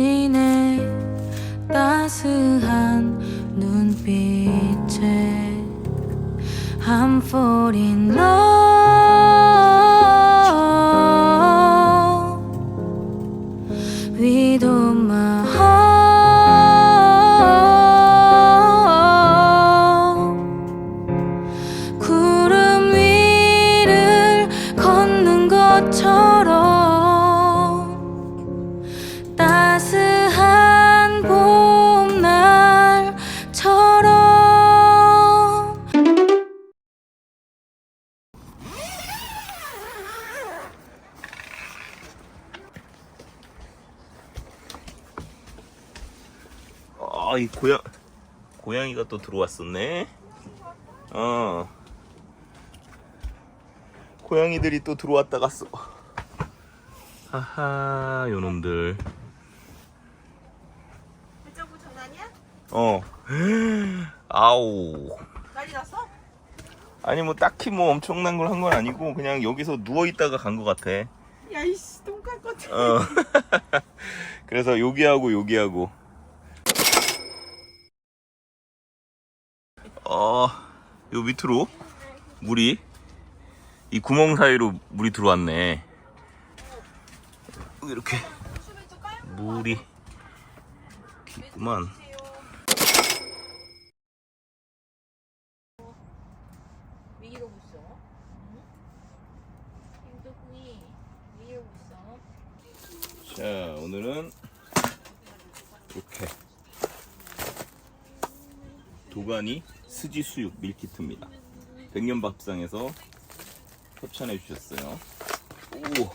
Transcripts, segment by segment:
당신의 따스한 눈빛에 I'm falling love 이 고양 고양이가 또 들어왔었네. 어. 고양이들이 또 들어왔다 갔어. 하하, 요놈들. 발자국 장난이야? 어. 아우. 난리 났어? 아니 뭐 딱히 뭐 엄청난 걸 한 건 아니고 그냥 여기서 누워 있다가 간 것 같아. 야 이씨 똥갈 것 같아 어. 그래서 여기하고 여기하고. 어, 요 밑으로 물이 이 구멍 사이로 물이 들어왔네. 이렇게 물이 깊구만. 자, 오늘은 이렇게 도가니 스지 수육 밀키트입니다. 백년밥상에서 협찬해 주셨어요. 오,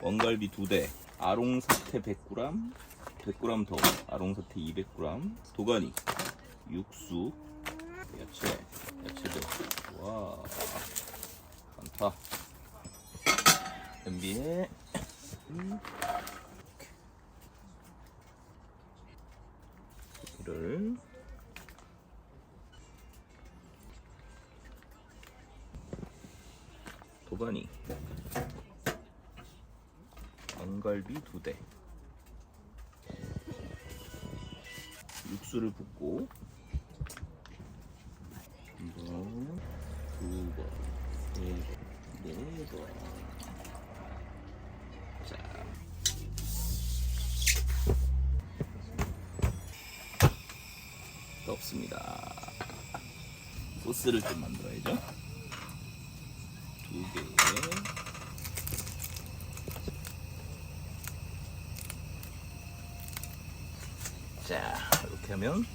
원갈비 두 대, 아롱사태 100g, 100g 더, 아롱사태 200g, 도가니, 육수, 야채, 야채도, 와, 많다. 냄비에 이를 도가니 왕갈비 두대. 육수를 붓고. 한번 두번 세번 네번. 자. 넣습니다. 소스를 좀 만들어야죠. 두 개. 자, 이렇게 하면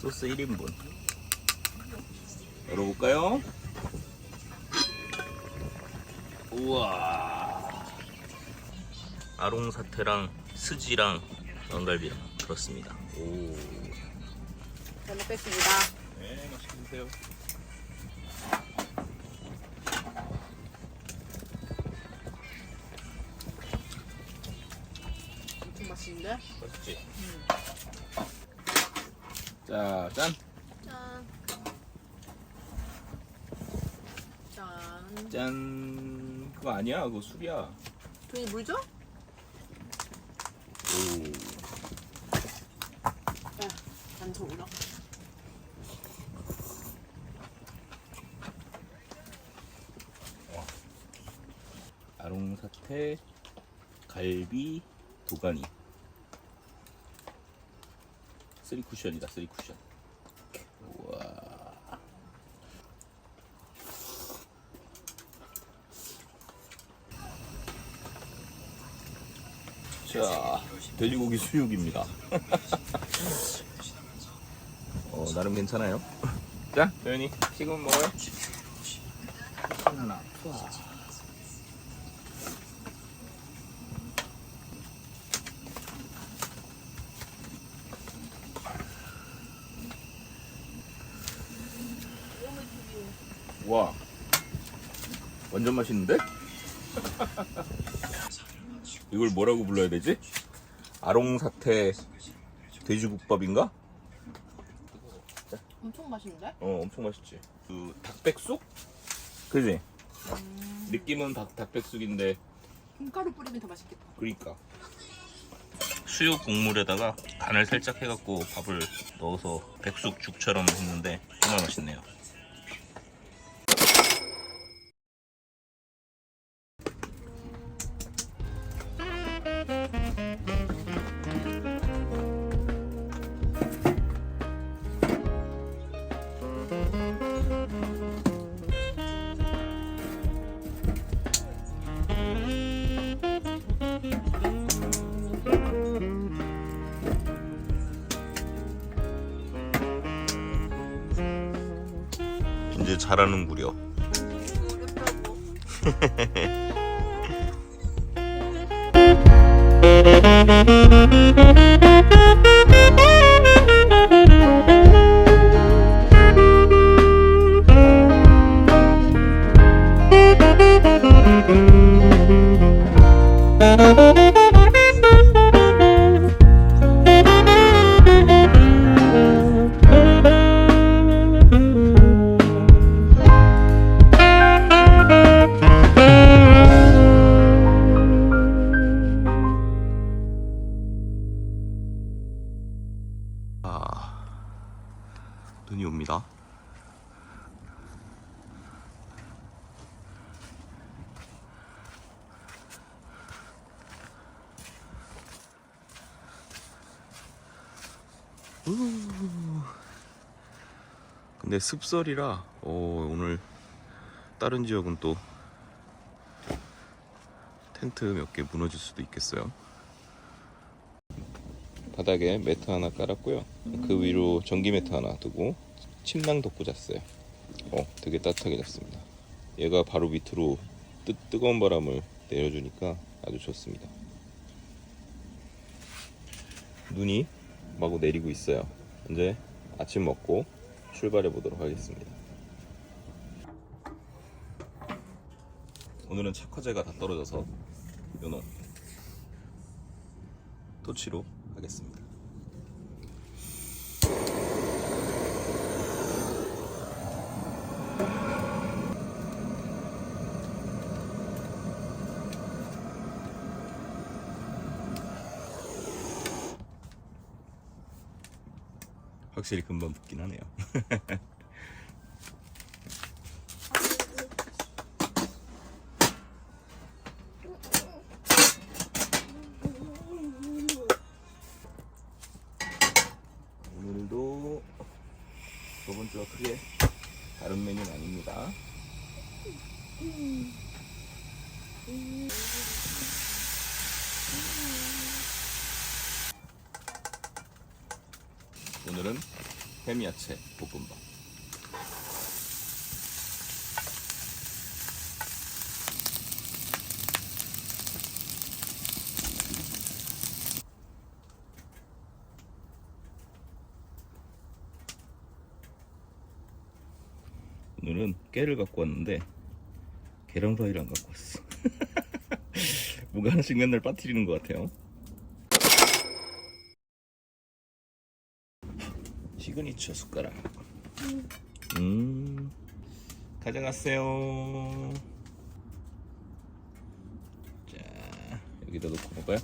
소스 1인분. 열어볼까요? 우와. 아롱사태랑 스지랑 왕갈비랑 들었습니다. 오. 잘 먹겠습니다 네, 맛있게 드세요. 맛있는데? 맛있지? 자, 짠! 짠 짠. 짠! 그거 아니야, 그거 술이야. 돈이 물 줘? 오. 야, 난저 올라. 아롱사태, 갈비, 도가니. 쓰리 쿠션이다, 쓰리 쿠션. 우와. 자, 돼지고기 수육입니다. 어, 나름 괜찮아요. 자, 도현이, 지금 먹어요. 하나, 투하. 와, 완전 맛있는데? 이걸 뭐라고 불러야 되지? 아롱사태 돼지국밥인가? 자, 엄청 맛있는데? 어 엄청 맛있지 그 닭백숙? 그지? 느낌은 닭, 닭백숙인데 김가루 뿌리면 더 맛있겠다. 그러니까 수육 국물에다가 간을 살짝 해갖고 밥을 넣어서 백숙죽처럼 했는데 정말 맛있네요 이제 잘하는구려 근데 습설이라 어, 오늘 다른 지역은 또 텐트 몇 개 무너질 수도 있겠어요. 바닥에 매트 하나 깔았고요. 그 위로 전기 매트 하나 두고 침낭 덮고 잤어요. 어, 되게 따뜻하게 잤습니다. 얘가 바로 밑으로 뜨, 뜨거운 바람을 내려주니까 아주 좋습니다. 눈이 마구 내리고 있어요. 이제 아침 먹고 출발해 보도록 하겠습니다. 오늘은 착화제가 다 떨어져서 요놈 토치로 하겠습니다. 확실히 금방 붙긴 하네요. 오늘도 저번 주와 크게 다른 메뉴는 아닙니다. 오늘은 햄야채 볶음밥. 오늘은 깨를 갖고 왔는데 계란 후라이를 안 갖고 왔어. 뭔가 하나씩 맨날 빠뜨리는 것 같아요. 시그니처 숟가락. 음, 가져갔어요. 자, 여기다 놓고 먹어요.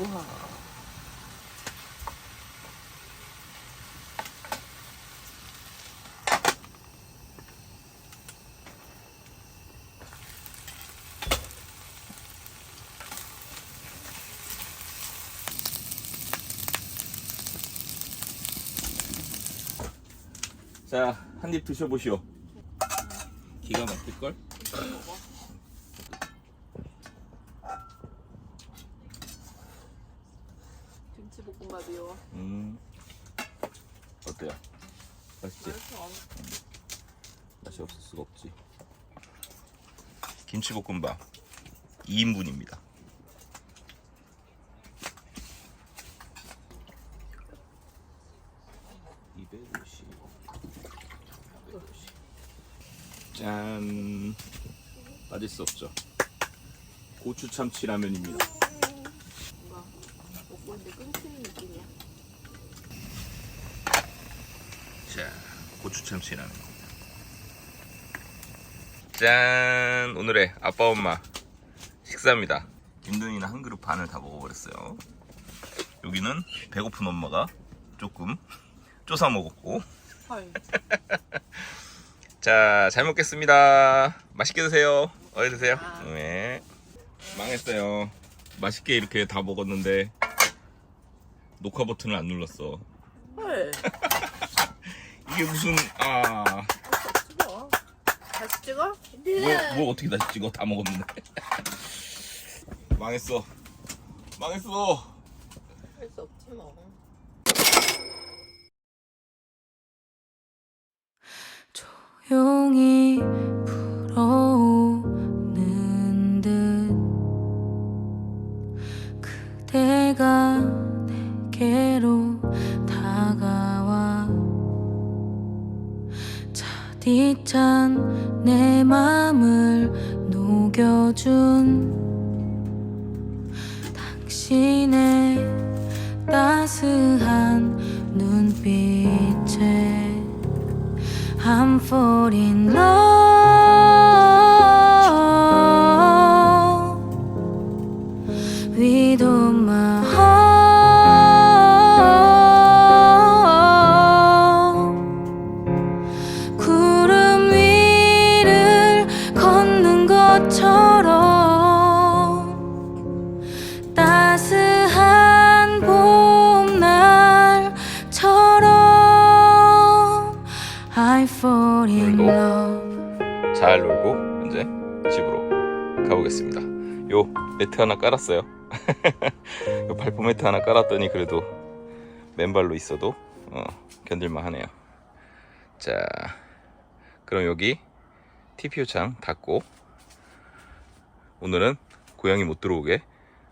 우와. 자, 한 입 드셔보시오. 기가 막힐걸? 김치볶음밥이요. 음. 어때요? 맛있지? 음. 맛이 없을 수가 없지. 김치볶음밥 2인분입니다. 짠 빠질 수 없죠 고추 참치 라면입니다 고추 참치 라면 짠 오늘의 아빠 엄마 식사입니다 김동이는 한 그릇 반을 다 먹어버렸어요 여기는 배고픈 엄마가 조금 쪼사 먹었고 헐. 자, 잘 먹겠습니다. 맛있게 드세요. 어디 드세요? 아. 네. 망했어요. 맛있게 이렇게 다 먹었는데 녹화 버튼을 안 눌렀어. 헐. 이게 무슨 아, 찍어. 다시 찍어? 뭐, 뭐 어떻게 다시 찍어? 다 먹었는데. 망했어. 망했어. 할 수 없지 뭐. 차디찬 내 맘을 녹여준 당신의 따스한 눈빛에 I'm falling in love 이제 집으로 가보겠습니다. 요 매트 하나 깔았어요. 요 발포 매트 하나 깔았더니 그래도 맨발로 있어도 어, 견딜만 하네요. 자, 그럼 여기 TPU 창 닫고 오늘은 고양이 못 들어오게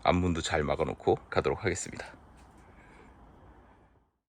앞문도 잘 막아놓고 가도록 하겠습니다.